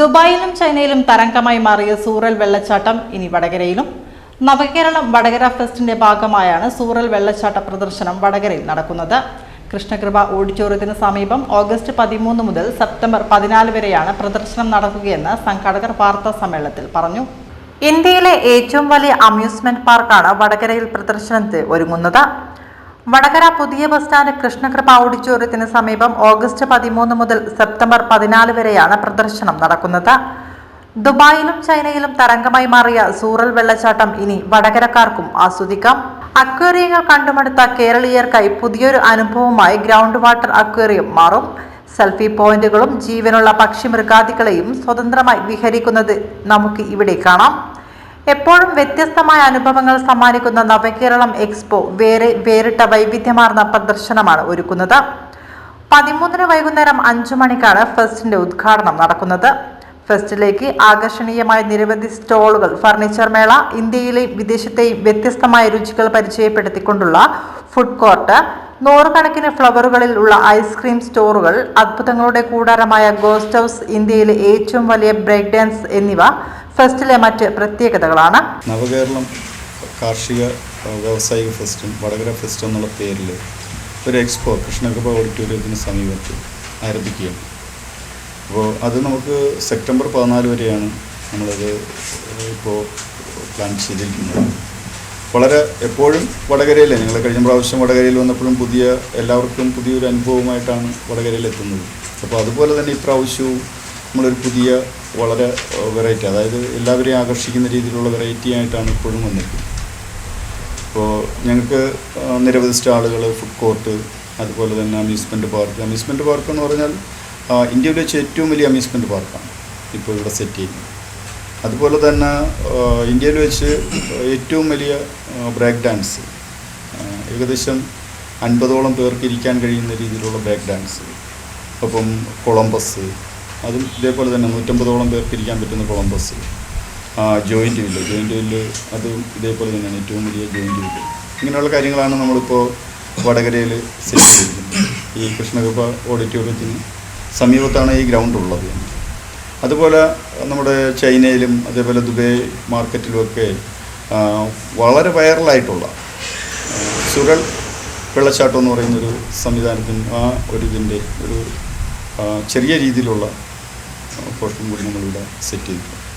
ദുബായിലും ചൈനയിലും തരംഗമായി മാറിയ സൂറൽ വെള്ളച്ചാട്ടം ഇനി വടകരയിലും. നവകേരളം വടകര ഫെസ്റ്റിന്റെ ഭാഗമായാണ് സൂറൽ വെള്ളച്ചാട്ട പ്രദർശനം വടകരയിൽ നടക്കുന്നത്. കൃഷ്ണകൃപ ഓഡിറ്റോറിയത്തിന് സമീപം ഓഗസ്റ്റ് പതിമൂന്ന് മുതൽ സെപ്റ്റംബർ പതിനാല് വരെയാണ് പ്രദർശനം നടക്കുകയെന്ന് സംഘാടകർ വാർത്താ സമ്മേളനത്തിൽ പറഞ്ഞു. ഇന്ത്യയിലെ ഏറ്റവും വലിയ അമ്യൂസ്മെന്റ് പാർക്കാണ് വടകരയിൽ പ്രദർശനത്തിന് ഒരുങ്ങുന്നത്. വടകര പുതിയ ബസ് സ്റ്റാൻഡ് കൃഷ്ണകൃപ ഓഡിറ്റോറിയത്തിന് സമീപം ഓഗസ്റ്റ് പതിമൂന്ന് മുതൽ സെപ്റ്റംബർ പതിനാല് വരെയാണ് പ്രദർശനം നടക്കുന്നത്. ദുബായിലും ചൈനയിലും തരംഗമായി മാറിയ സൂറൽ വെള്ളച്ചാട്ടം ഇനി വടകരക്കാർക്കും ആസ്വദിക്കാം. അക്വേറിയങ്ങൾ കണ്ടുമടുത്ത കേരളീയർക്കായി പുതിയൊരു അനുഭവമായി ഗ്രൗണ്ട് വാട്ടർ അക്വേറിയം മാറും. സെൽഫി പോയിന്റുകളും ജീവനുള്ള പക്ഷി മൃഗാദികളെയും സ്വതന്ത്രമായി വിഹരിക്കുന്നത് നമുക്ക് ഇവിടെ കാണാം. എപ്പോഴും വ്യത്യസ്തമായ അനുഭവങ്ങൾ സമ്മാനിക്കുന്ന നവകേരളം എക്സ്പോ വേറെ വേറിട്ട വൈവിധ്യമാർന്ന പ്രദർശനമാണ് ഒരുക്കുന്നത്. പതിമൂന്നിന് വൈകുന്നേരം അഞ്ചു മണിക്കാണ് ഫെസ്റ്റിന്റെ ഉദ്ഘാടനം നടക്കുന്നത്. ഫെസ്റ്റിലേക്ക് ആകർഷണീയമായ നിരവധി സ്റ്റോളുകൾ ഫർണിച്ചർ മേള ഇന്ത്യയിലെയും വിദേശത്തെയും വ്യത്യസ്തമായ രുചികൾ പരിചയപ്പെടുത്തിക്കൊണ്ടുള്ള ഫുഡ് കോർട്ട് നൂറുകണക്കിന് ഫ്ലവറുകളിൽ ഉള്ള ഐസ്ക്രീം സ്റ്റോറുകൾ അത്ഭുതങ്ങളുടെ കൂടാരമായ ഗോസ്റ്റ് ഹൗസ് ഇന്ത്യയിലെ ഏറ്റവും വലിയ ബ്രേക്ക് ഡാൻസ് എന്നിവ ഫെസ്റ്റിലെ മറ്റ് പ്രത്യേകതകളാണ്. നവകേരളം കാർഷിക വ്യവസായിക ഫെസ്റ്റും വടകര ഫെസ്റ്റ് എന്നുള്ള പേരിൽ ഒരു എക്സ്പോ കൃഷ്ണകൃപ ഓഡിറ്റോറിയത്തിന് സമീപത്ത് ആരംഭിക്കുകയാണ്. അപ്പോൾ അത് നമുക്ക് സെപ്റ്റംബർ പതിനാല് വരെയാണ് നമ്മളത് ഇപ്പോൾ പ്ലാൻ ചെയ്തിരിക്കുന്നത്. വളരെ എപ്പോഴും വടകരയിലെ ഞങ്ങൾ കഴിഞ്ഞ പ്രാവശ്യം വടകരയിൽ വന്നപ്പോഴും പുതിയ എല്ലാവർക്കും പുതിയൊരു അനുഭവമായിട്ടാണ് വടകരയിൽ എത്തുന്നത്. അപ്പോൾ അതുപോലെ തന്നെ ഇപ്രാവശ്യവും നമ്മളൊരു പുതിയ വളരെ വെറൈറ്റി അതായത് എല്ലാവരെയും ആകർഷിക്കുന്ന രീതിയിലുള്ള വെറൈറ്റി ആയിട്ടാണ് ഇപ്പോഴും വന്നിരിക്കുന്നത്. അപ്പോൾ ഞങ്ങൾക്ക് നിരവധി സ്റ്റാളുകൾ ഫുഡ് കോർട്ട് അതുപോലെ തന്നെ അമ്യൂസ്മെന്റ് പാർക്ക് അമ്യൂസ്മെന്റ് പാർക്ക് എന്ന് പറഞ്ഞാൽ ആ, ഇന്ത്യയിൽ വെച്ച് ഏറ്റവും വലിയ അമ്യൂസ്മെന്റ് പാർക്കാണ് ഇപ്പോൾ ഇവിടെ സെറ്റ് ചെയ്യുന്നത്. അതുപോലെ തന്നെ ഇന്ത്യയിൽ വെച്ച് ഏറ്റവും വലിയ ബ്രേക്ക് ഡാൻസ് ഏകദേശം അൻപതോളം പേർക്ക് ഇരിക്കാൻ കഴിയുന്ന രീതിയിലുള്ള ബ്രേക്ക് ഡാൻസ് അപ്പം കൊളംബസ് അതും ഇതേപോലെ തന്നെ നൂറ്റമ്പതോളം പേർക്ക് ഇരിക്കാൻ പറ്റുന്ന കൊളംബസ് ജോയിന്റ് വില്ല് ജോയിന്റ് വില്ല് അതും ഇതേപോലെ തന്നെയാണ് ഏറ്റവും വലിയ ജോയിന്റ് വില്ല് ഇങ്ങനെയുള്ള കാര്യങ്ങളാണ് നമ്മളിപ്പോൾ വടകരയിൽ സെറ്റ് ചെയ്തിരിക്കുന്നത്. ഈ കൃഷ്ണകൃപ ഓഡിറ്റോറിയത്തിന് സമീപത്താണ് ഈ ഗ്രൗണ്ട് ഉള്ളത്. അതുപോലെ നമ്മുടെ ചൈനയിലും അതേപോലെ ദുബായ് മാർക്കറ്റിലുമൊക്കെ വളരെ വൈറലായിട്ടുള്ള സുരൾ വെള്ളച്ചാട്ടം എന്ന് പറയുന്നൊരു സംവിധാനത്തിന് ആ ഒരു ഇതിന്റെ ഒരു ചെറിയ രീതിയിലുള്ള പോർഷൻ കൂടി നമ്മളിവിടെ സെറ്റ് ചെയ്തിട്ടുണ്ട്